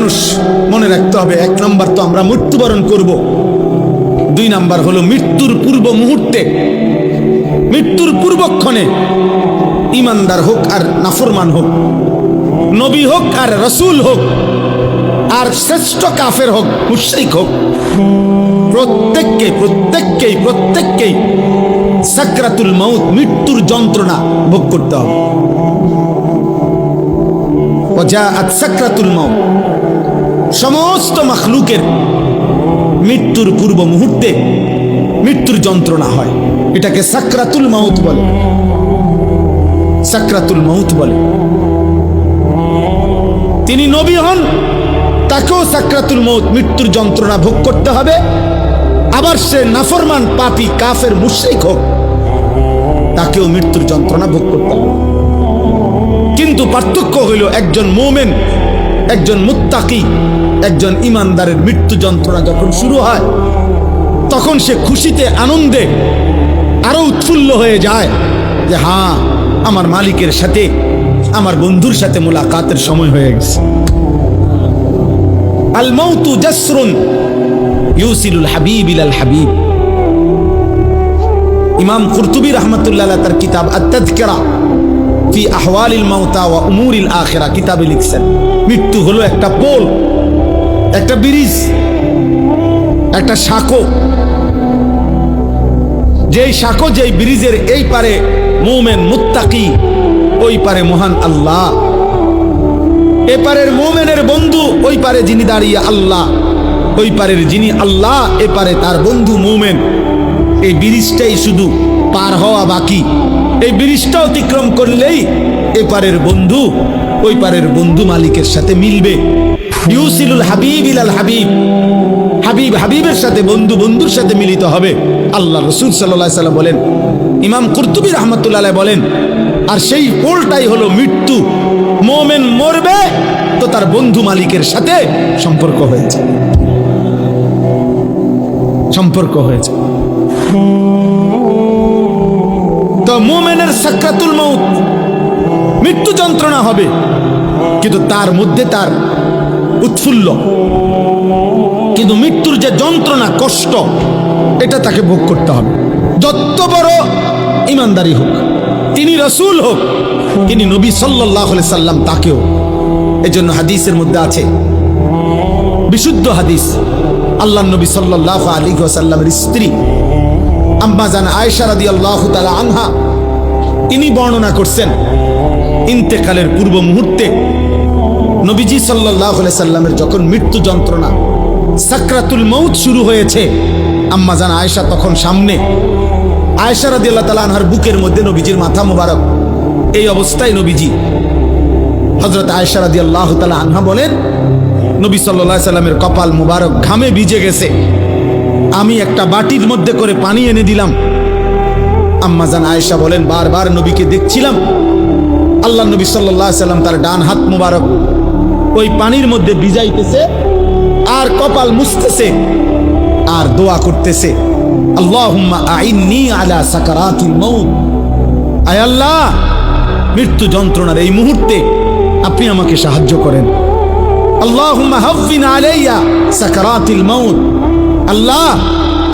মানুষ মনে রাখতে হবে, এক নাম্বার তো আমরা মৃত্যুবরণ করব। দুই নাম্বার হলো মৃত্যুর পূর্ব মুহূর্তে, মৃত্যুর পূর্বক্ষণে ইমানদার হোক আর নাফরমান হোক, নবী হোক আর রসুল হোক, আর শ্রেষ্ঠ কাফের হোক, মুশরিক হোক, প্রত্যেককে, প্রত্যেককেই প্রত্যেককেই সাকরাতুল মাউত, মৃত্যুর যন্ত্রণা ভোগ করতে হবে। ওজাআত সাকরাতুল মাউত। সমস্ত মখলুকের মৃত্যুর পূর্ব মুহূর্তে মৃত্যুর যন্ত্রণা হয়। এটাকে সাকরাতুল মাউত বলে। সাকরাতুল মাউত বলে। তিনি নবী হন, তাকেও সাকরাতুল মৌত মৃত্যুর যন্ত্রণা ভোগ করতে হবে। আবার সে নাফরমান পাপি কাফের মুশরিক হোক, তাকেও মৃত্যুর যন্ত্রণা ভোগ করতে হবে। কিন্তু পার্থক্য হইল একজন মোমেন একজন মুত্তাকি, একজন ইমানদারের মৃত্যু যন্ত্রণা যখন শুরু হয়, তখন সে খুশিতে, আনন্দে আরও উৎফুল্ল হয়ে যায় যে হ্যাঁ আমার মালিকের সাথে, আমার বন্ধুর সাথে মোলাকাতের সময় হয়ে গেছে। আল মৌতু জাসরুন ইউসিলুল হাবিব ইলাল হাবিব। ইমাম কুরতুবী রহমতুল্লাহ তার কিতাব আত্তাযকিরা ফি আহওয়ালিল মাউতা ওয়া উমুরিল আখিরা, কিতাবে লিখছেন। মৃত্যু হলো একটা পোল, একটা ব্রিজ, একটা সাঁকো। যেই সাঁকো, যেই ব্রিজের এই পারে মোমেন মুত্তাকি, ওই পারে মহান আল্লাহ। এপারের মোমেনের বন্ধু, ওই পারে যিনি দাঁড়িয়ে আল্লাহ। ওই পারের যিনি আল্লাহ এপারে তার বন্ধু মোমেন। এই ব্রিজটাই শুধু পার হওয়া বাকি। এই ব্রিজটা অতিক্রম করলেই এপারের বন্ধু, ওই পারের বন্ধু মালিকের সাথে মিলবে। ইউসিলুল হাবিব ইলাল হাবিব। হাবিব হাবিবের সাথে, বন্ধু বন্ধুর সাথে মিলিত হবে। আল্লাহ রসুল সাল্লাহ সাল্লাম বলেন, ইমাম কুর্তুবী রহমতুল্লাহ বলেন, আর সেই পোলটাই হলো মৃত্যু। মোমেন মরবে, তো তার বন্ধু মালিকের সাথে সম্পর্ক হয়েছে। সম্পর্ক হয়েছে। মোমেনের সাক্ষাতুল মৌত মৃত্যু যন্ত্রণা হবে। কিন্তু তার মধ্যে তার উৎফুল্ল। কিন্তু মৃত্যুর যে যন্ত্রণা, কষ্ট, এটা তাকে ভোগ করতে হবে। যত বড় ইমানদারি হোক, তিনি রসুল হোক, তিনি নবী সাল্লাহ সাল্লাম তাকেও। এজন্য হাদিসের মধ্যে আছে, বিশুদ্ধ হাদিস আল্লাহ নবী সাল্লাহ আলী সাল্লামের স্ত্রী আম্মাজান আয়েশা রাদি আল্লাহ তালা আনহা তিনি বর্ণনা করছেন, ইন্তেকালের পূর্ব মুহূর্তে নবীজি সাল্লাহ সাল্লামের যখন মৃত্যু যন্ত্রণা, সাকরাতুল মৌত শুরু হয়েছে আম্মাজান আয়েশা তখন সামনে। আয়েশা রাদি আল্লাহ তালা আনহার বুকের মধ্যে নবীজির মাথা মুবারক। এই অবস্থায় নবীজি হজরত আয়েশা রাদি আল্লাহ তালা আনহা বলেন, নবী সাল্লাহ সাল্লামের কপাল মুবারক ঘামে ভিজে গেছে। আমি একটা বাটির মধ্যে করে পানি এনে দিলাম। আম্মাজান আয়েশা বলেন, বারবার নবীকে দেখছিলাম। আল্লাহ নবী সাল্লাহ সাল্লাম তার ডান হাত মুবারক ওই পানির মধ্যে ভিজাইতেছে আর কপাল মুছতেছে আর দোয়া করতেছে। আল্লাহুম্মা আইন্নি আলা সাকারাতিল মউত। আয় আল্লাহ, মৃত্যু যন্ত্রণার এই মুহূর্তে আপনি আমাকে সাহায্য করেন। আল্লাহুম্মা হাফিন আলাইয়া সাকারাতিল মউত। আল্লাহ,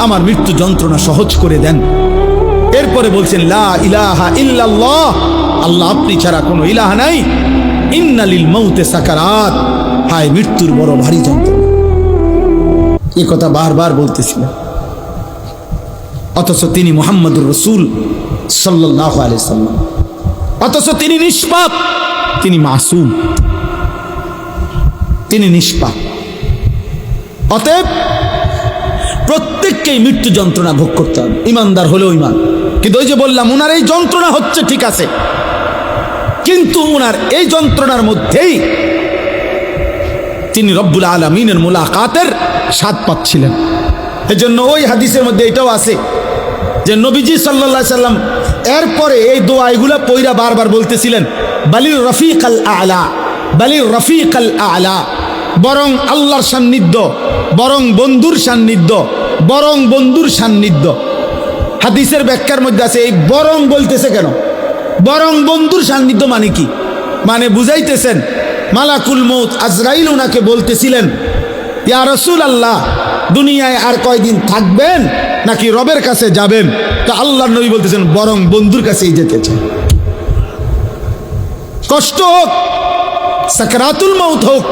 আমার মৃত্যু যন্ত্রণা সহজ করে দেন। এরপরে বলছেন আল্লাহ আপনি ছাড়া কোনো ইলাহা নাই। ইন্নালিল মৌতে সাকারাত। হায় মৃত্যুর বড় ভারী যন্ত্রণা। এ কথা বারবার বলতেছিলেন। অথচ তিনি মোহাম্মদুর রসুল সাল্লাহ আলি অথচ তিনি নিষ্পাপ। তিনি মাসুম। তিনি নিষ্পাপ। অতএব প্রত্যেককেই মৃত্যু যন্ত্রণা ভোগ করতে হবে। ইমানদার হলেও ইমান। কিন্তু ওই যে বললাম ওনার এই যন্ত্রণা হচ্ছে ঠিক আছে। কিন্তু ওনার এই যন্ত্রণার মধ্যেই তিনি রব্বুল আলমিনের মুলাকাতের স্বাদ পাচ্ছিলেন। এজন্য ওই হাদিসের মধ্যে এটাও আছে যে নবীজি সাল্লা সাল্লাম এরপরে এই দোয়া এগুলা পইরা বারবার বলতেছিলেন, বালির রফিক আল আলা বালির রফিক আল আলা, বরং আল্লাহর সান্নিধ্য, বরং বন্ধুর সান্নিধ্য, বরং বন্ধুর সান্নিধ্য। হাদিসের ব্যাখ্যার মধ্যে আছে, এই বরং বলতেছে কেন? বরং বন্ধুর সান্নিধ্য মানে কি? মানে বুঝাইতেছেন, মালাকুল মৌত আজরাইল ওনাকে বলতেছিলেন, ইয়া রসুল আল্লাহ দুনিয়ায় আর কয়দিন থাকবেন নাকি রবের কাছে যাবেন? তো আল্লাহ নবী বলতেছেন, বরং বন্ধুর কাছেই যেতে চান কষ্ট হোক, সাকরাতুল মৌত হোক,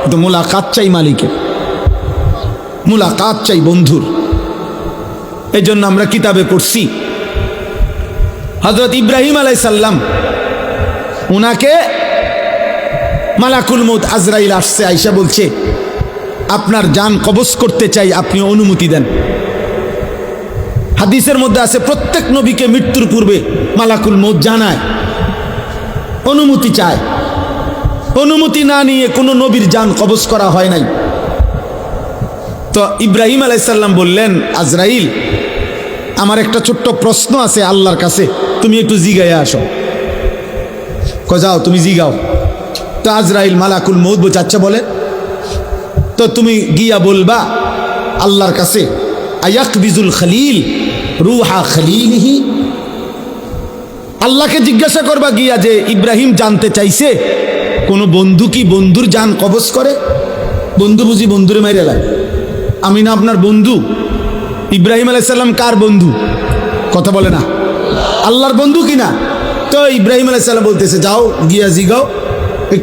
কিন্তু মুলাকাত চাই মালিকের, মুলাকাত চাই বন্ধুর। এই জন্য আমরা কিতাবে পড়ছি। হজরত ইব্রাহিম আলাই সাল্লাম উনাকে মালাকুল মৌত আজরাইল আসছে, আইসা বলছে, আপনার যান কবজ করতে চাই, আপনি অনুমতি দেন। হাদিসের মধ্যে আছে, প্রত্যেক নবীকে মৃত্যুর পূর্বে মালাকুল মৌত জানায়, অনুমতি চায়। অনুমতি না নিয়ে কোনো নবীর যান কবজ করা হয় নাই। তো ইব্রাহিম আলাইসাল্লাম বললেন, আজরাইল আমার একটা ছোট্ট প্রশ্ন আছে আল্লাহর কাছে। তুমি একটু জিগাইয়া আসো। কজাও তুমি জিগাও। তো আজরাইল মালাকুল মৌদ বোঝাচ্ছে বলে। তো তুমি গিয়া বলবা আল্লাহর কাছে আয়াক বিজুল খলিল রুহা খলিলহি। আল্লাহকে জিজ্ঞাসা করবা গিয়া যে ইব্রাহিম জানতে চাইছে, কোনো বন্ধু কি বন্ধুর যান কবজ করে? বন্ধু বুঝি বন্ধুরে মাইরে লাগে আমি না আপনার বন্ধু? ইব্রাহিম আলাইসাল্লাম কার বন্ধু? কথা বলে না। আল্লাহর বন্ধু কি না তো ইব্রাহিম আলাইসাল্লাম বলতেছে, যাও, গিয়া জিগাও।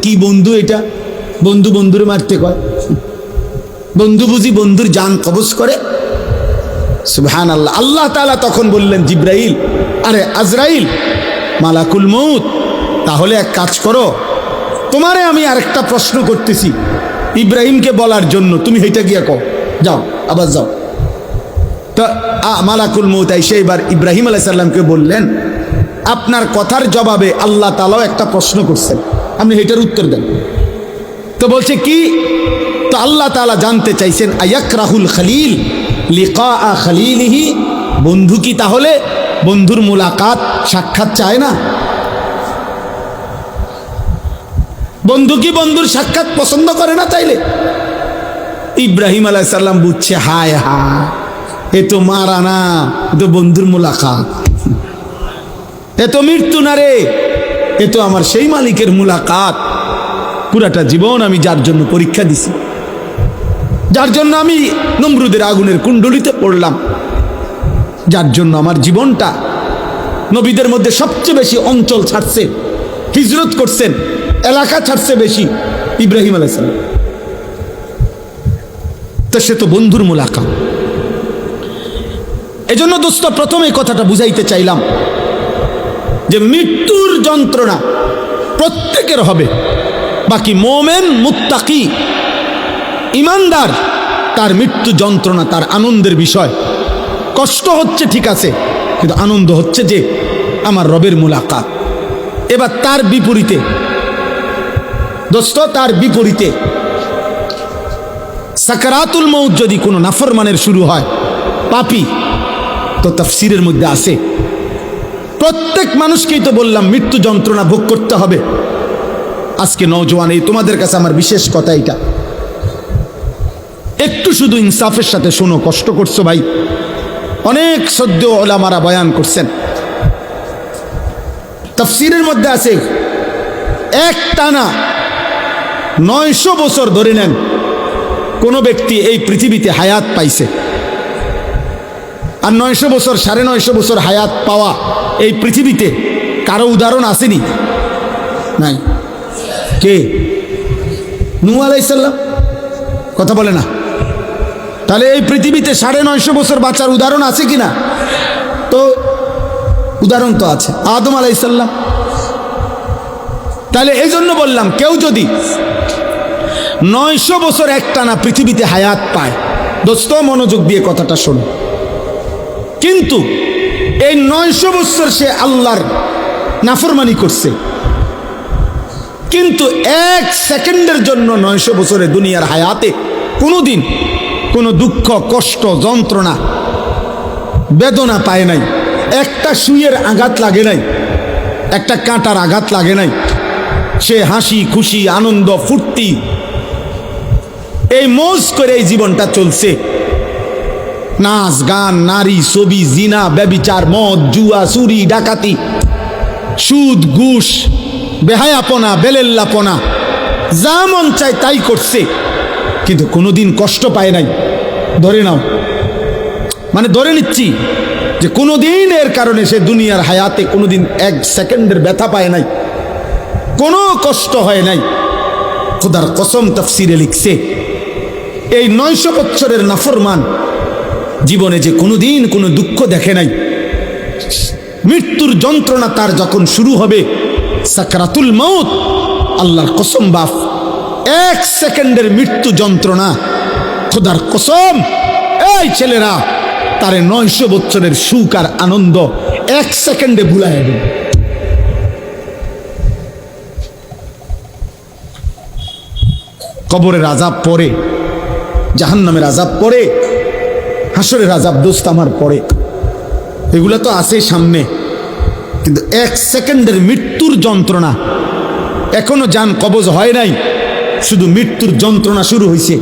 কি বন্ধু এটা? বন্ধু বন্ধুরে মারতে কয়। বন্ধু বুঝি বন্ধুর যান কবজ করে? সুবহান আল্লাহ আল্লাহ তালা তখন বললেন, জিব্রাইল, আরে আজরাইল, মালাকুল মৌত তাহলে এক কাজ করো। তোমারে আমি আরেকটা প্রশ্ন করতেছি। ইব্রাহিমকে বলার জন্য, তুমি হেঁটে গিয়া কও। যাও, আবার যাও। তো মালাকুল মৌত এবার ইব্রাহিম আলাইসাল্লামকে বললেন, আপনার কথার জবাবে আল্লাহ তালাও একটা প্রশ্ন করছেন। আপনি হেটার উত্তর দেন। তো বলছে কি? তো আল্লাহ তালা জানতে চাইছেন আয়াক রাহুল খালিল লিকা আ খালিলিহি? বন্ধু কি তাহলে? বন্ধুর মুলাকাত সাক্ষাৎ চায় না? বন্ধু কি বন্ধুর সাক্ষাৎ পছন্দ করে না তাইলে? ইব্রাহিম আলাইসাল্লাম বুঝছে, হায় হা এ তো মারা না, এ তো বন্ধুর মুলাকাত। এ তো মৃত্যু না রে, এ তো আমার সেই মালিকের মুলাকাত। পুরাটা জীবন আমি যার জন্য পরীক্ষা দিছি। যার জন্য আমি নমরুদের আগুনের কুণ্ডলিতে পড়লাম। যার জন্য আমার জীবনটা নবীদের মধ্যে সবচেয়ে বেশি অঞ্চল ছাড়ছে, হিজরত করছেন, এলাকা ছাড়ছে বেশি, ইব্রাহিম আলাইসালাম তো সে তো বন্ধুর মুলাকা এজন্য দোস্ত, প্রথমে কথাটা বুঝাইতে চাইলাম যে মৃত্যুর যন্ত্রণা প্রত্যেকের হবে। বাকি মোমেন, মুত্তাকি, ইমানদার, তার মৃত্যু যন্ত্রণা, তার আনন্দের বিষয়। কষ্ট হচ্ছে, ঠিক আছে, কিন্তু আনন্দ হচ্ছে যে আমার রবের মুলাকাত। এবার তার বিপরীতে, দোস্ত, তার বিপরীতে, সাকারাতুল মৌত যদি কোনো নাফরমানের শুরু হয়, পাপি তো তাফসিরের মধ্যে আছে। প্রত্যেক মানুষকেই তো বললাম, মৃত্যু যন্ত্রণা ভোগ করতে হবে। আজকে নজওয়ান এই তোমাদের কাছে আমার বিশেষ কথা এটা একটু শুধু ইনসাফের সাথে শোনো, কষ্ট করছ ভাই। অনেক সদ্য ওলামারা বয়ান করছেন। তফসিরের মধ্যে আছে, এক টানা নয়শো বছর ধরে নেন, কোনো ব্যক্তি এই পৃথিবীতে হায়াত পাইছে। আর নয়শো বছর, সাড়ে নয়শো বছর হায়াত পাওয়া এই পৃথিবীতে কারও উদাহরণ আসেনি? নাই। কে? নু আলাইসাল্লাম কথা বলে না। তাহলে এই পৃথিবীতে সাড়ে নয়শো বছর বাচ্চার উদাহরণ আছে কি না? তো উদাহরণ তো আছে। আদম আলাইসাল্লাম তাহলে এই জন্য বললাম, কেউ যদি নয়শো বছর একটানা পৃথিবীতে হায়াত পায়, দোস্ত, মনোযোগ দিয়ে কথাটা শোনো। কিন্তু এই নয়শো বছর সে আল্লাহর নাফরমানি করছে। কিন্তু এক সেকেন্ডের জন্য নয়শো বছরে দুনিয়ার হায়াতে কোনোদিন কোনো দুঃখ, কষ্ট, যন্ত্রণা, বেদনা পায় নাই। একটা সুইয়ের আঘাত লাগে নাই, একটা কাঁটার আঘাত লাগে নাই। সে হাসি, খুশি, আনন্দ, ফুর্তি, এই মোজ করে এই জীবনটা চলছে। নাচ, গান, নারী, ছবি, জিনা, ব্যবিচার, মদ, জুয়া, চুরি, ডাকাতি, সুদ, ঘুষ, বেহায়াপনা, বেলেল্লাপনা, যা মন চায় তাই করছে। কিন্তু কোনোদিন কষ্ট পায় নাই। ধরে নাও। মানে ধরে নিচ্ছি যে কোনোদিন এর কারণে সে দুনিয়ার হায়াতে কোনোদিন এক সেকেন্ডের ব্যথা পায় নাই। কোনো কষ্ট হয় নাই। খোদার কসম তফসিরে লিখছে, এই নয়শো বছরের নাফরমান জীবনে যে কোনোদিন কোনো দুঃখ দেখে নাই। মৃত্যুর যন্ত্রণা তার যখন শুরু হবে, সাকরাতুল মৌত আল্লাহর কসম বাফ এক সেকেন্ডের মৃত্যু যন্ত্রণা, খোদার কসম। এই ছেলেরা, তার নয়শো বছরের সুখ আর আনন্দ এক সেকেন্ডে ভুলাই দেবে। কবরের আজাব পরে, জাহান্নামের আজাব পরে হাসরের আজাব দোস্ত আমার পরে। এগুলো তো আছে সামনে। কিন্তু এক সেকেন্ডের মৃত্যুর যন্ত্রণা। এখনও যান কবজ হয় নাই। শুধু মৃত্যুর যন্ত্রণা শুরু হয়েছে